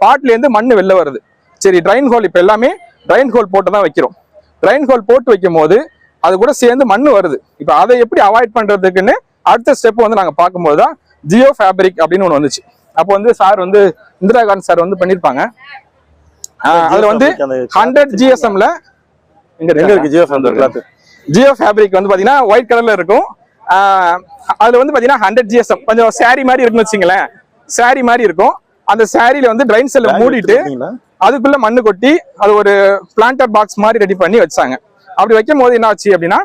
பாட்ல இருந்து மண்ணு வெளில வருது. சரி ட்ரைன் ஹோல் இப்ப எல்லாமே ட்ரைன் ஹோல் போட்டு தான் வைக்கிறோம். ட்ரைன் ஹோல் போட்டு வைக்கும் போது அது கூட சேர்ந்து மண்ணு வருது. இப்ப அதை எப்படி அவாய்ட் பண்றதுக்குன்னு அடுத்த ஸ்டெப் வந்து நாங்க பார்க்கும்போது தான் ஜியோ ஃபேப்ரிக் அப்படின்னு ஒன்று வந்துச்சு. அப்போ வந்து சார் வந்து இந்திரா காந்தி சார் வந்து பண்ணியிருப்பாங்க அதுல வந்து ஹண்ட்ரட் ஜிஎஸ்எம்ல எங்க இருக்கு ஜியோ கிளாத் ஜியோ ஃபேப்ரிக் வந்து பாத்தீங்கன்னா ஒயிட் கலர்ல இருக்கும். அதுல வந்து பாத்தீங்கன்னா ஹண்ட்ரட் ஜிஎஸ்எம் கொஞ்சம் saree மாதிரி இருக்குன்னு வச்சுங்களேன். Saree மாதிரி இருக்கும். அந்த சாரியில வந்து ட்ரைன் செல்ல மூடிட்டு அதுக்குள்ள மண்ணு கொட்டி அது ஒரு பிளான்டர் பாக்ஸ் மாதிரி ரெடி பண்ணி வச்சாங்க. அப்படி வைக்கும் போது என்ன ஆச்சு அப்படின்னா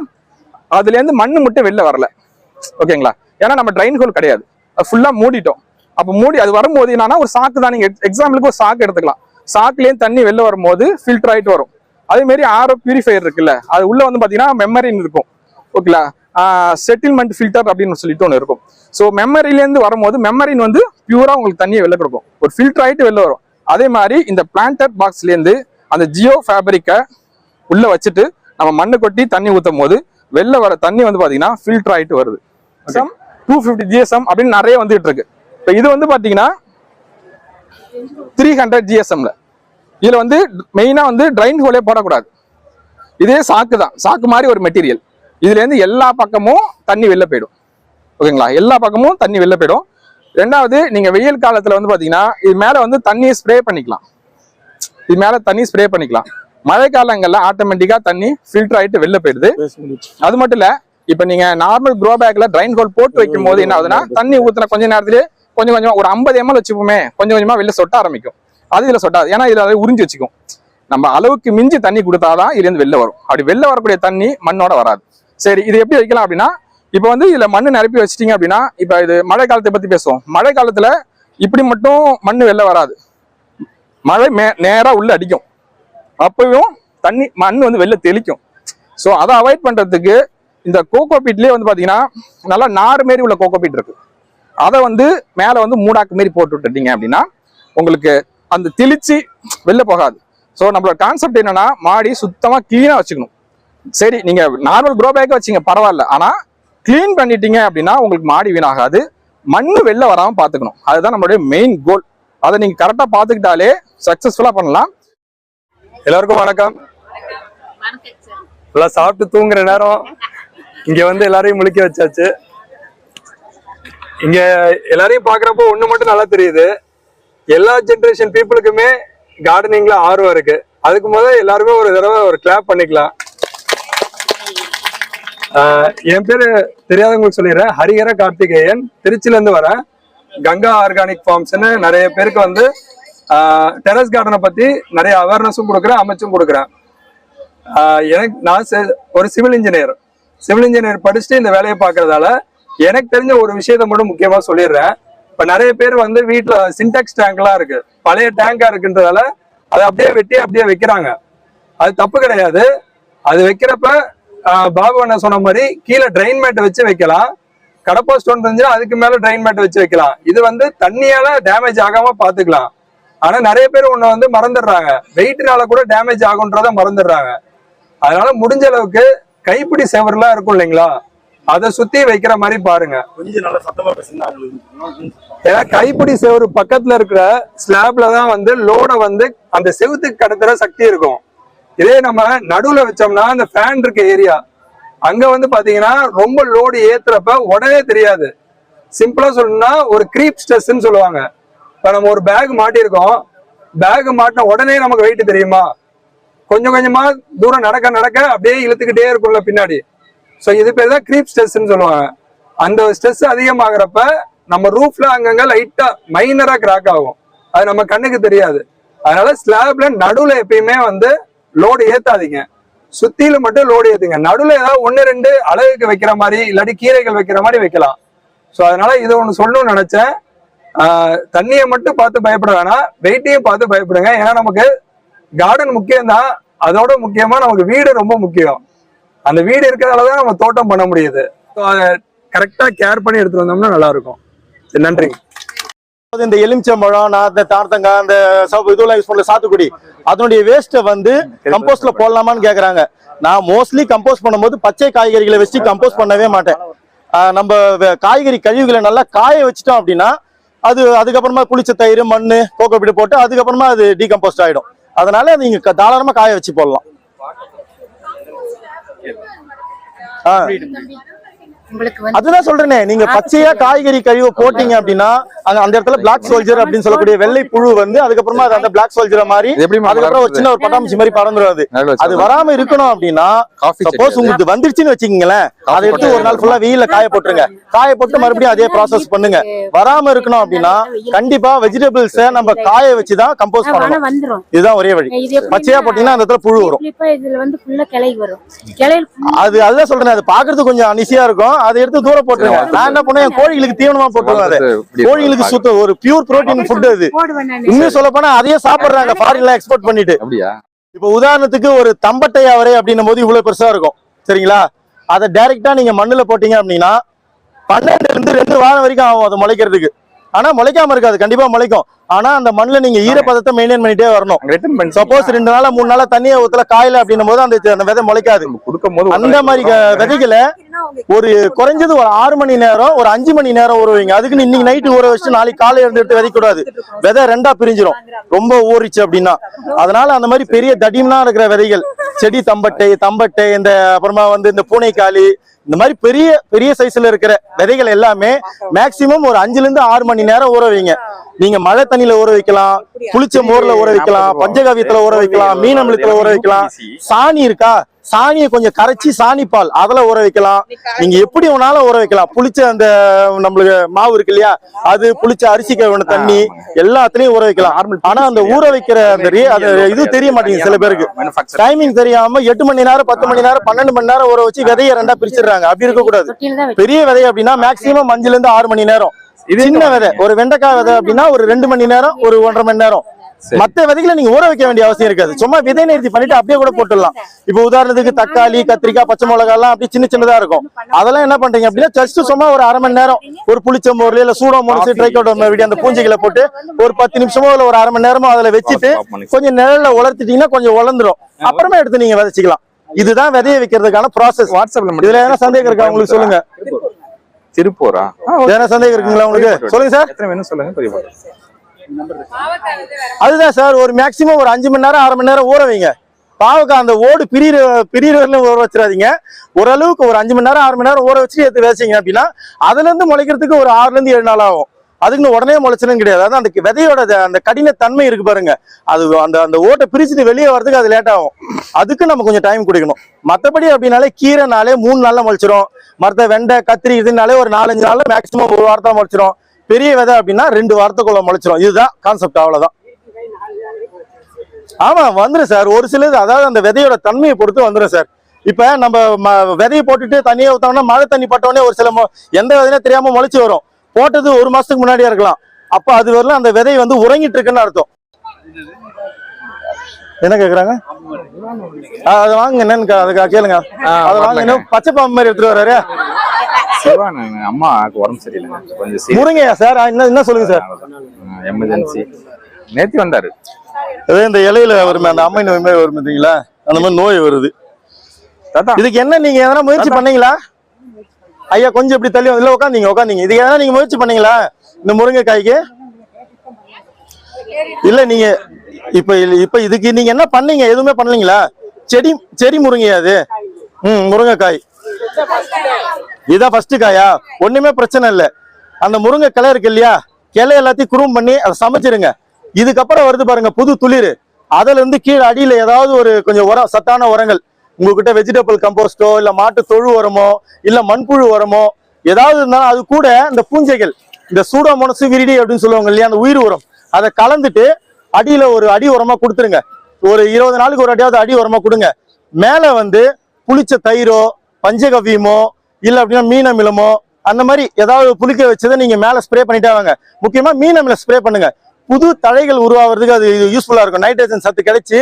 அதுல இருந்து மண்ணு மட்டும் வெளில வரல. ஓகேங்களா ஏன்னா நம்ம ட்ரைன் ஹோல் கிடையாது. ஃபுல்லா மூடிட்டோம். அப்ப மூடி அது வரும்போது என்னன்னா ஒரு சாக்கு தான் நீங்க எக்ஸாம்பிளுக்கு ஒரு சாக்கு எடுத்துக்கலாம். சாக்குலேயும் தண்ணி வெளில வரும்போது ஃபில்டர் ஆயிட்டு வரும். அதே மாதிரி ஆரோ பியூரிஃபையர் இருக்குல்ல அது உள்ள வந்து பார்த்தீங்கன்னா மெமரின் இருக்கும். ஓகேங்களா? செட்டில்மெண்ட் ஃபில்டர் அப்படின்னு சொல்லிட்டு ஒன்று இருக்கும். ஸோ மெமரிலேருந்து வரும்போது மெமரின் வந்து பியூரா உங்களுக்கு தண்ணியை வெளில கொடுக்கும். ஒரு ஃபில்டர் ஆகிட்டு வெளில வரும். அதே மாதிரி இந்த பிளான்டர் பாக்ஸ்லேருந்து அந்த ஜியோ ஃபேப்ரிக்கை உள்ளே வச்சுட்டு நம்ம மண்ணு கொட்டி தண்ணி ஊற்றும் போது வெளில வர தண்ணி வந்து பார்த்தீங்கன்னா ஃபில்டர் ஆகிட்டு வருது. டூ ஃபிஃப்டி ஜிஎஸ்எம் அப்படின்னு நிறைய வந்துகிட்டு இருக்கு. இப்போ இது வந்து பார்த்தீங்கன்னா த்ரீ ஹண்ட்ரட் ஜிஎஸ்எம்ல இதுல வந்து மெயினா வந்து ட்ரைன் ஹோலே போடக்கூடாது. இதே சாக்கு தான். சாக்கு மாதிரி ஒரு மெட்டீரியல் இதுல இருந்து எல்லா பக்கமும் தண்ணி வெளில போயிடும். ஓகேங்களா? எல்லா பக்கமும் தண்ணி வெளில போயிடும். ரெண்டாவது நீங்க வெயில் காலத்துல வந்து பாத்தீங்கன்னா இது மேல வந்து தண்ணியை ஸ்ப்ரே பண்ணிக்கலாம். இது மேல தண்ணி ஸ்ப்ரே பண்ணிக்கலாம். மழை காலங்கள்ல ஆட்டோமேட்டிக்கா தண்ணி ஃபில்டர் ஆயிட்டு வெளில போயிடுது. அது மட்டும் இல்ல இப்ப நீங்க நார்மல் க்ரோ பேக்ல ட்ரைன் ஹோல் போட்டு வைக்கும் போது என்ன ஆகுதுன்னா தண்ணி ஊத்துன கொஞ்ச நேரத்திலே கொஞ்சம் கொஞ்சமாக ஒரு ஐம்பது எம்எல் வச்சுப்போமே கொஞ்சம் கொஞ்சமாக வெளில சொட்ட ஆரம்பிக்கும். அது இதில் சொட்டாது. ஏன்னா இதில் அதை உறிஞ்சி வச்சுக்கும். நம்ம அளவுக்கு மிஞ்சி தண்ணி கொடுத்தாதான் இதுலேருந்து வெளில வரும். அப்படி வெளில வரக்கூடிய தண்ணி மண்ணோட வராது. சரி இது எப்படி வைக்கலாம் அப்படின்னா இப்போ வந்து இதில் மண் நிரப்பி வச்சிட்டிங்க அப்படின்னா இப்போ இது மழை காலத்தை பற்றி பேசுவோம். மழை காலத்தில் இப்படி மட்டும் மண் வெளில வராது. மழை மே நேராக உள்ளே அடிக்கும். அப்பவும் தண்ணி மண் வந்து வெளில தெளிக்கும். ஸோ அதை அவாய்ட் பண்ணுறதுக்கு இந்த கோகோ பீட்லேயே வந்து பார்த்தீங்கன்னா நல்லா நார் மாரி உள்ள கோகோ பீட் இருக்குது அதை வந்து மேல வந்து மூடாக்கு மாரி போட்டு விட்டுட்டீங்க அப்படின்னா உங்களுக்கு அந்த தெளிச்சு வெளில போகாது. ஸோ நம்மளோட கான்செப்ட் என்னன்னா மாடி சுத்தமா கிளீனா வச்சுக்கணும். சரி நீங்க நார்மல் க்ரோ பேக்கை வச்சீங்க பரவாயில்ல. ஆனா க்ளீன் பண்ணிட்டீங்க அப்படின்னா உங்களுக்கு மாடி வீணாகாது. மண்ணு வெளில வராம பாத்துக்கணும் அதுதான் நம்மளுடைய மெயின் கோல் அதை நீங்க கரெக்டா பாத்துக்கிட்டாலே சக்சஸ்ஃபுல்லா பண்ணலாம். எல்லாருக்கும் வணக்கம். எல்லாம் சாப்பிட்டு தூங்குற நேரம். இங்க வந்து எல்லாரையும் முழிக்க வச்சாச்சு. இங்க எல்லாரையும் பாக்குறப்போ ஒண்ணு மட்டும் நல்லா தெரியுது. எல்லா ஜென்ரேஷன் பீப்புளுக்குமே கார்டனிங்ல ஆர்வம் இருக்கு. அதுக்கு முதல்ல எல்லாருமே ஒரு தடவை ஒரு கிளாப் பண்ணிக்கலாம். என் பேரு தெரியாதவங்களுக்கு சொல்லிடுறேன். ஹரிஹர கார்த்திகேயன் திருச்சில இருந்து வரேன். கங்கா ஆர்கானிக் ஃபார்ம்ஸ்னு நிறைய பேருக்கு வந்து டெரஸ் கார்டனை பத்தி நிறைய அவேர்னஸும் கொடுக்குறேன் அமைச்சும் கொடுக்குறேன். எனக்கு நான் ஒரு சிவில் இன்ஜினியர் சிவில் இன்ஜினியர் படிச்சுட்டு இந்த வேலையை பார்க்கறதால எனக்கு தெரிஞ்ச ஒரு விஷயத்த மட்டும் முக்கியமா சொல்லிடுறேன். இப்ப நிறைய பேர் வந்து வீட்டுல சின்டாக்ஸ் டேங்க்லாம் இருக்கு. பழைய டேங்கா இருக்குன்றதால அதை அப்படியே வெட்டி அப்படியே வைக்கிறாங்க. அது தப்பு கிடையாது. அது வைக்கிறப்ப ஆஹ், பாபு அண்ணா சொன்ன மாதிரி கீழே ட்ரைன் மேட் வச்சு வைக்கலாம். கடப்பா ஸ்டோன் இருந்துச்சுன்னா அதுக்கு மேல ட்ரைன் மேட் வச்சு வைக்கலாம். இது வந்து தண்ணியால டேமேஜ் ஆகாம பாத்துக்கலாம். ஆனா நிறைய பேர் ஒண்ணு வந்து மறந்துடுறாங்க. வெயிட்னால கூட டேமேஜ் ஆகுன்றத மறந்துடுறாங்க. அதனால முடிஞ்ச அளவுக்கு கைப்பிடி செவர்லாம் இருக்கும் இல்லைங்களா? அதை சுத்தி வைக்கிற மாதிரி பாருங்க. ஏன்னா கைப்பிடி செவரு பக்கத்துல இருக்கிற ஸ்லாப்ல தான் வந்து லோட வந்து அந்த செவுத்துக்கு கடத்துற சக்தி இருக்கும். இதே நம்ம நடுவுல வச்சோம்னா அந்த ஃபேன் இருக்க ஏரியா அங்க வந்து பாத்தீங்கன்னா ரொம்ப லோடு ஏத்துறப்ப உடனே தெரியாது. சிம்பிளா சொல்லணும்னா ஒரு creep ஸ்ட்ரெஸ்ன்னு சொல்லுவாங்க. இப்ப நம்ம ஒரு பேக் மாட்டியிருக்கோம். பேக் மாட்டின உடனே நமக்கு வெயிட் தெரியுமா? கொஞ்சம் கொஞ்சமா தூரம் நடக்க நடக்க அப்படியே இழுத்துக்கிட்டே இருக்கும்ல பின்னாடி. ஸோ இது பேர் தான் க்ரீப் ஸ்ட்ரெஸ்ன்னு சொல்லுவாங்க. அந்த ஸ்ட்ரெஸ் அதிகமாகறப்ப நம்ம ரூஃப்ல அங்கங்க லைட்டா மைனரா கிராக் ஆகும். அது நம்ம கண்ணுக்கு தெரியாது. அதனால ஸ்லாப்ல நடுவுல எப்பயுமே வந்து லோடு ஏத்தாதீங்க. சுத்தியில மட்டும் லோடு ஏத்துங்க. நடுவுல ஏதாவது ஒன்னு ரெண்டு அழகுக்கு வைக்கிற மாதிரி இல்லாட்டி கீரைகள் வைக்கிற மாதிரி வைக்கலாம். ஸோ அதனால இதை ஒன்று சொல்லணும்னு நினைச்சேன். தண்ணியை மட்டும் பார்த்து பயப்பட வேணாம். வெயிட்டையும் பார்த்து பயப்படுங்க. ஏன்னா நமக்கு கார்டன் முக்கியம்தான். அதோட முக்கியமா நமக்கு வீடு ரொம்ப முக்கியம். அந்த வீடு இருக்கிறதால தான் நம்ம தோட்டம் பண்ண முடியுது. ஸோ அதை கரெக்டா கேர் பண்ணி எடுத்துட்டு வந்தோம்னா நல்லா இருக்கும் நன்றி. அதாவது இந்த எலுமிச்சம்பழம் நான் இந்த தார்த்தங்காய் அந்த சவு இதெல்லாம் யூஸ் பண்ணல சாத்துக்குடி. அதனுடைய வேஸ்ட்டை வந்து கம்போஸ்ட்ல போடலாமான்னு கேட்குறாங்க நான் மோஸ்ட்லி கம்போஸ்ட் பண்ணும்போது பச்சை காய்கறிகளை வச்சு கம்போஸ்ட் பண்ணவே மாட்டேன். நம்ம காய்கறி கழிவுகளை நல்லா காய வச்சுட்டோம் அப்படின்னா அது அதுக்கப்புறமா குளிச்ச தயிர் மண்ணு கோகோபிட்டு போட்டு அதுக்கப்புறமா அது டீகம்போஸ்ட் ஆயிடும். அதனால நீங்க தாராளமாக தாராளமா காய வச்சு போடலாம். ஆ உங்களுக்கு வந்து அதுதான் சொல்றேனே நீங்க பச்சையா காய்கறி கழிவு போட்டீங்க அப்படின்னா அந்த இடத்துல பிளாக் சோல்ஜர் அப்படின்னு சொல்லக்கூடிய வெள்ளை புழு வந்து அதுக்கப்புறமா அது அந்த பிளாக் சோல்ஜரை மாதிரி அதுக்கப்புறம் ஒரு? சின்ன ஒரு பட்டாம்பூச்சி மாதிரி பறந்துரும் அது வராம இருக்கணும் அப்படின்னா சப்போஸ் உங்களுக்கு வந்துருச்சுன்னு வச்சுக்கீங்களேன் அதை எடுத்து ஒரு நாள் ஃபுல்லா வெயில காய போட்டுருங்க. காய போட்டு மறுபடியும் அதே ப்ராசஸ் பண்ணுங்க. வராம இருக்கணும் அப்படின்னா கண்டிப்பா வெஜிடபிள்ஸ நம்ம காய வச்சு தான் கம்போஸ் பண்ணணும். இதுதான் ஒரே வழி. பச்சையா போட்டீங்கன்னா அந்த இடத்துல புழு வரும். இப்ப இதுல வந்து ஃபுல்லா கிளை வரும். கிளையில் அது அதுதான் சொல்றேன் அது பாக்குறதுக்கு கொஞ்சம் அனிசியா இருக்கும். அதை எடுத்து தூர போட்டுருங்க. நான் என்ன பண்ணுவேன்? கோழிகளுக்கு தீவனமா போட்டுருவேன் அதை. கோழிகளுக்கு சுத்த ஒரு பியூர் புரோட்டீன் ஃபுட் அது. இன்னும் சொல்ல போனா அதையே சாப்பிடுறாங்க ஃபாரின்ல எக்ஸ்போர்ட் பண்ணிட்டு. அப்படியா? இப்போ உதாரணத்துக்கு ஒரு தம்பட்டை அவரை அப்படின்னும் போது இவ்வளவு பெருசா இருக்கும். சரிங்களா? அதை டைரக்டா நீங்க மண்ணுல போட்டீங்க அப்படின்னா பன்னெண்டுல இருந்து ரெண்டு வாரம் வரைக்கும் ஆகும் அது முளைக்கிறதுக்கு. ஆனா முளைக்காம இருக்காது. கண்டிப்பா முளைக்கும். ஆனா அந்த மண்ணுல நீங்க ஈரப்பதத்தை மெயின்டைன் பண்ணிட்டே வரணும். சப்போஸ் ரெண்டு நாளா மூணு நாளா தண்ணியை ஊத்தல காயல அப்படின்னும் போது அந்த விதை முளைக்காது. கொடுக்கும் போது அந்த மாதிரி விதைகளை ஒரு குறைஞ்சது ஒரு ஆறு மணி நேரம் ஒரு அஞ்சு மணி நேரம் ஊற வைங்க. அதுக்குன்னு இன்னைக்கு நைட்டு ஊற வச்சு நாளைக்கு காலை எடுத்து விதைக்க கூடாது. விதை ரெண்டா பிரிஞ்சிரும். ரொம்ப ஊறிச்சு அப்படின்னா. அதனால அந்த மாதிரி பெரிய தடிமனா இருக்கிற விதைகள் செடி தம்பட்டை தம்பட்டை இந்த அப்புறமா வந்து இந்த பூனைக்காளி இந்த மாதிரி பெரிய பெரிய சைஸ்ல இருக்கிற விதைகள் எல்லாமே மேக்சிமம் ஒரு அஞ்சுல இருந்து ஆறு மணி நேரம் ஊற வைங்க. நீங்க மழை தண்ணியில ஊற வைக்கலாம் புளிச்ச மோர்ல ஊற வைக்கலாம் பஞ்சகாவியத்துல ஊற வைக்கலாம் மீன் அமிலத்துல ஊற வைக்கலாம். சாணி இருக்கா? சாணியை கொஞ்சம் கரைச்சி சாணி பால் அதுல ஊற வைக்கலாம். நீங்க எப்படி வேணாலும் ஊற வைக்கலாம். புளிச்ச அந்த நம்மளுக்கு மாவு இருக்கு இல்லையா? அது புளிச்ச அரிசி கழுவின தண்ணி எல்லாத்துலயும் ஊற வைக்கலாம். ஆனா அந்த ஊற வைக்கிற அந்த இது தெரிய மாட்டேங்குது சில பேருக்கு. டைமிங் தெரியாம எட்டு மணி நேரம் பத்து மணி நேரம் பன்னெண்டு மணி நேரம் ஊற வச்சு விதைய ரெண்டா பிரிச்சிடுறாங்க. அப்படி இருக்க கூடாது. பெரிய விதை அப்படின்னா மேக்சிமம் அஞ்சுல இருந்து ஆறு மணி நேரம். சின்ன விதை. ஒரு வெண்டைக்காய் விதை அப்படின்னா ஒரு ரெண்டு மணி நேரம் ஒரு ஒன்றரை மணி நேரம். மத்த விதைகளை நீங்க ஊற வைக்க வேண்டிய அவசியம் இருக்காது. சும்மா விதை நிறுத்தி பண்ணிட்டு அப்படியே கூட போட்டுடலாம். இப்போ உதாரணத்துக்கு தக்காளி கத்திரிக்காய் பச்சை மிளகாய் எல்லாம் அப்படியே சின்ன சின்னதா இருக்கும். அதெல்லாம் என்ன பண்றீங்க அப்படின்னா ஜஸ்ட் சும்மா ஒரு அரை மணி நேரம் ஒரு புளிச்சம்பூர்ல இல்ல சூடோ மோனஸ் ட்ரைகோடோம் அந்த பூஞ்சைகளை போட்டு ஒரு பத்து நிமிஷமோ இல்ல ஒரு அரை மணி நேரமோ அதுல வச்சுட்டு கொஞ்சம் நிழல்ல உலர்த்திட்டீங்கன்னா கொஞ்சம் உலர்ந்துரும். அப்புறமா எடுத்து நீங்க விதைச்சிக்கலாம். இதுதான் விதைய வைக்கிறதுக்கான ப்ராசஸ் வாட்ஸ்அப்ல இதுல எதனா சந்தேகம் இருக்கா? உங்களுக்கு சொல்லுங்க. திருப்பூரா? எதனா சந்தேகம் இருக்குங்களா உங்களுக்கு? சொல்லுங்க சார். எத்தனை வேணும் சொல்லுங்க பெரியப்பா அதுதான் சார் ஒரு மேக்சிமம் ஒரு அஞ்சு மணி நேரம் ஆறு மணி நேரம் ஊற வைங்க. பாவக்காய் அந்த ஓடு பிரியிற பிரியிற வரையிலும் ஊற வச்சிடாதீங்க. ஓரளவுக்கு ஒரு அஞ்சு மணி நேரம் ஆறு மணி நேரம் ஊற வச்சுட்டு எடுத்து விதைச்சிங்க அப்படின்னா அதுல இருந்து முளைக்கிறதுக்கு ஒரு ஆறுல இருந்து ஏழு நாள் ஆகும். அதுக்குன்னு உடனே முளைச்சணும் கிடையாது. அதான் அந்த விதையோட அந்த கடின தன்மை இருக்கு பாருங்க. அது அந்த அந்த ஓட்டை பிரிச்சுட்டு வெளியே வரதுக்கு அது லேட் ஆகும். அதுக்கு நம்ம கொஞ்சம் டைம் கொடுக்கணும். மற்றபடி அப்படின்னாலே கீரைனாலே மூணு நாளில் முளைச்சிரும். மரத்த வெண்டை கத்திரி இதுனாலே ஒரு நாலஞ்சு நாளில் மேக்ஸிமம் ஒரு வாரத்தான் முளைச்சிரும். பெரிய விதை அப்படின்னா ரெண்டு வாரத்துக்குள்ள முளைச்சிரும். இதுதான் கான்செப்ட் அவ்வளோதான் ஆமா வந்துடும் சார் ஒரு சிலது அதாவது அந்த விதையோட தன்மையை பொறுத்து வந்துடும் சார் இப்ப நம்ம ம- விதையை போட்டுட்டு தண்ணியை ஊத்தோம்னா மழை தண்ணி பட்டோடனே ஒரு சில எந்த விதைனே தெரியாம முளைச்சு வரும். போட்டது ஒரு மாசத்துக்கு முன்னாடியே இருக்கலாம். அப்ப அது வரலாம் அந்த விதை வந்து உறங்கிட்டு இருக்குன்னு அர்த்தம். என்ன கேக்குறாங்க? அது வாங்க என்னன்னு அதுக்கு கேளுங்க. அதை வாங்க என்ன பச்சை பாம்பு மாதிரி எடுத்துட்டு வர்றாரு. அம்மாவுக்கு உடம்பு சரியில்லைங்க. கொஞ்சம் முருங்கையா சார்? என்ன என்ன சொல்லுங்க சார்? எமர்ஜென்சி. நேத்தி வந்தாரு. அதே இந்த இலையில வருமே அந்த அம்மை நோய் மாதிரி வரும் பார்த்தீங்களா அந்த மாதிரி நோய் வருது. இதுக்கு என்ன நீங்க எதனா முயற்சி பண்ணீங்களா? ஐயா கொஞ்சம் இப்படி தள்ளி வந்து- இல்ல உட்காந்தீங்க உட்காந்தீங்க இதுக்கு எதனா நீங்க முயற்சி பண்ணீங்களா? இந்த முருங்கைக்காய்க்கு? இல்ல நீங்க இப்ப இப்ப இதுக்கு நீங்க என்ன பண்ணீங்க? எதுவுமே பண்ணலீங்களா? செடி செடி முருங்கையா அது. ம் முருங்கைக்காய். இதான் ஃபர்ஸ்ட் காயா? ஒண்ணுமே பிரச்சனை இல்லை. அந்த முருங்கை கிளை இருக்கு இல்லையா? கிளை எல்லாத்தையும் குறும் பண்ணி அதை சமைச்சிருங்க. இதுக்கப்புறம் வருது பாருங்க புது துளிர். அதுல இருந்து கீழே அடியில ஏதாவது ஒரு கொஞ்சம் உரம் சத்தான உரங்கள். உங்ககிட்ட வெஜிடபிள் கம்போஸ்டோ இல்ல மாட்டு தொழு உரமோ இல்ல மண்புழு உரமோ ஏதாவது இருந்தாலும் அது கூட இந்த பூஞ்சைகள் இந்த சூடோமோனஸ் விரிடி அப்படின்னு சொல்லுவாங்க இல்லையா அந்த உயிர் உரம் அதை கலந்துட்டு அடியில ஒரு அடி உரமா கொடுத்துருங்க. ஒரு இருபது நாளுக்கு ஒரு அடியாவது அடி உரமா கொடுங்க. மேல வந்து புளிச்ச தயிரோ பஞ்சகவ்யமோ இல்ல அப்படின்னா மீன் அமிலமோ அந்த மாதிரி ஏதாவது புளிக்க வச்சதை நீங்க மேல ஸ்ப்ரே பண்ணிட்டே வாங்க. முக்கியமா மீன் அமிலம் ஸ்ப்ரே பண்ணுங்க. புது தழைகள் உருவாகிறதுக்கு அது யூஸ்ஃபுல்லா இருக்கும். நைட்ரஜன் சத்து கிடைச்சி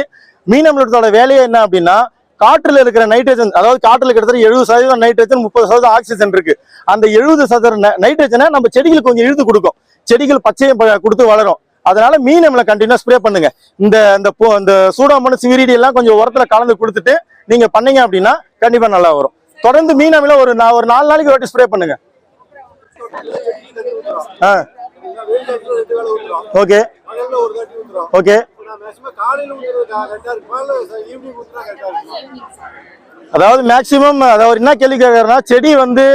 மீன் அமிலத்தோட வேலையே என்ன அப்படின்னா காற்றுல இருக்கிற நைட்ரஜன் அதாவது காற்றுல கிட்டத்தட்ட எழுபது சதவீதம் நைட்ரஜன் முப்பது சதவீதம் ஆக்சிஜன் இருக்கு. அந்த எழுபது சதவீதம் நைட்ரஜனை நம்ம செடிகளுக்கு கொஞ்சம் இழுத்து கொடுக்கும். செடிகள் பச்சையை ப- கொடுத்து வளரும். அதனால மீன் அமிலம் கண்டினியூ ஸ்ப்ரே பண்ணுங்க. இந்த இந்த இந்த சூடாமணி சிவிரிடி எல்லாம் கொஞ்சம் உரத்துல கலந்து கொடுத்துட்டு நீங்க பண்ணீங்க அப்படின்னா கண்டிப்பா நல்லா வரும். தொடர்ந்து மீன் அமிலம் ஒரு நா- ஒரு நாலு நாளைக்கு வாட்டி ஸ்ப்ரே பண்ணுங்க. ஆ. ஓகே ஓகே அதாவது மேக்சிமம் அதாவது என்ன கேள்வி கேட்கறாருன்னா செடி வந்து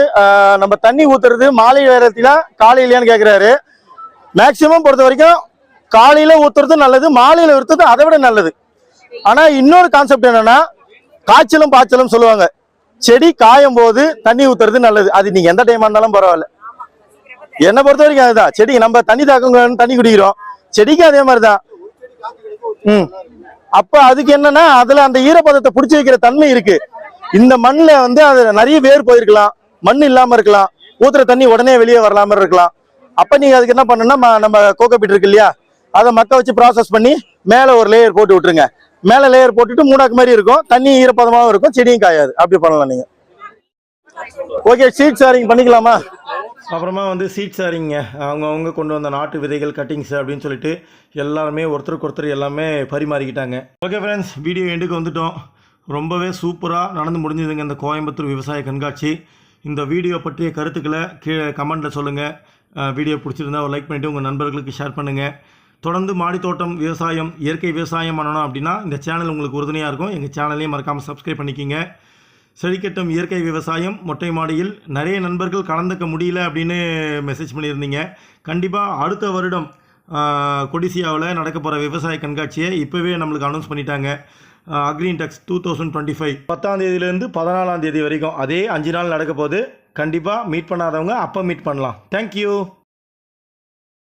நம்ம தண்ணி ஊத்துறது மாலை நேரத்தில காலையிலயான்னு கேட்கிறாரு மேக்சிமம் பொறுத்த வரைக்கும் காலையில ஊத்துறது நல்லது மாலையில ஊத்துறது அதை விட நல்லது. ஆனா இன்னொரு கான்செப்ட் என்னன்னா காய்ச்சலும் பாய்ச்சலும் சொல்லுவாங்க. செடி காயும் போது தண்ணி ஊத்துறது நல்லது. அது நீங்க எந்த டைமா இருந்தாலும் பரவாயில்ல. என்னை பொறுத்த வரைக்கும் அதுதான். செடி நம்ம தண்ணி தாக்கங்க தண்ணி குடிக்கிறோம். செடிக்கு அதே மாதிரிதான். அப்ப அதுக்கு என்னன்னா அதுல அந்த ஈரப்பதத்தை பிடிச்சி வைக்கிற தன்மை இருக்கு. இந்த மண்ணுல வந்து அது நிறைய வேர் போயிருக்கலாம். மண் இல்லாம இருக்கலாம். ஊத்துற தண்ணி உடனே வெளியே வரலாம இருக்கலாம். அப்ப நீங்க அதுக்கு என்ன பண்ணணும்னா நம்ம கோகோபிட் இருக்கு இல்லையா? அதை மக்க வச்சு ப்ராசஸ் பண்ணி மேல ஒரு லேயர் போட்டு விட்டுருங்க. மேல லேயர் போட்டுட்டு மூணாக்கு மாதிரி இருக்கும். தண்ணி ஈரப்பதமாவும் இருக்கும். செடியும் காயாது. அப்படி பண்ணலாம் நீங்க. ஓகே ஷீட் சாரிங் பண்ணிக்கலாமா? அப்புறமா வந்து சீட் சாரிங்க அவங்கவுங்க கொண்டு வந்த நாட்டு விதைகள் கட்டிங்ஸ் அப்படின்னு சொல்லிட்டு எல்லாருமே ஒருத்தருக்கு ஒருத்தர் எல்லாமே பரிமாறிக்கிட்டாங்க. ஓகே ஃப்ரெண்ட்ஸ் வீடியோ எண்டுக்கு வந்துட்டோம். ரொம்பவே சூப்பராக நடந்து முடிஞ்சதுங்க இந்த கோயம்புத்தூர் விவசாய கண்காட்சி. இந்த வீடியோ பற்றிய கருத்துக்களை கீழே கமெண்ட்டில் சொல்லுங்கள் வீடியோ பிடிச்சிருந்தா ஒரு லைக் பண்ணிவிட்டு உங்கள் நண்பர்களுக்கு ஷேர் பண்ணுங்கள் தொடர்ந்து மாடித்தோட்டம் விவசாயம் இயற்கை விவசாயம் பண்ணணும் அப்படின்னா இந்த சேனல் உங்களுக்கு உறுதுணையாக இருக்கும். எங்கள் சேனலையும் மறக்காமல் சப்ஸ்கிரைப் பண்ணிக்கிங்க. செழிக்கட்டும் இயற்கை விவசாயம் மொட்டை மாடியில் நிறைய நண்பர்கள் கலந்துக்க முடியல அப்படின்னு மெசேஜ் பண்ணியிருந்தீங்க. கண்டிப்பாக அடுத்த வருடம் கொடிசியாவில் நடக்க போகிற விவசாய கண்காட்சியை இப்போவே நம்மளுக்கு அனௌன்ஸ் பண்ணிட்டாங்க. அக்ரீன் டெக்ஸ் டூ தௌசண்ட் டுவெண்ட்டி ஃபைவ் பத்தாம் தேதியிலேருந்து பதினாலாம் தேதி வரைக்கும் அதே அஞ்சு நாள் நடக்க போகுது. கண்டிப்பாக மீட் பண்ணாதவங்க அப்போ மீட் பண்ணலாம். தேங்க்யூ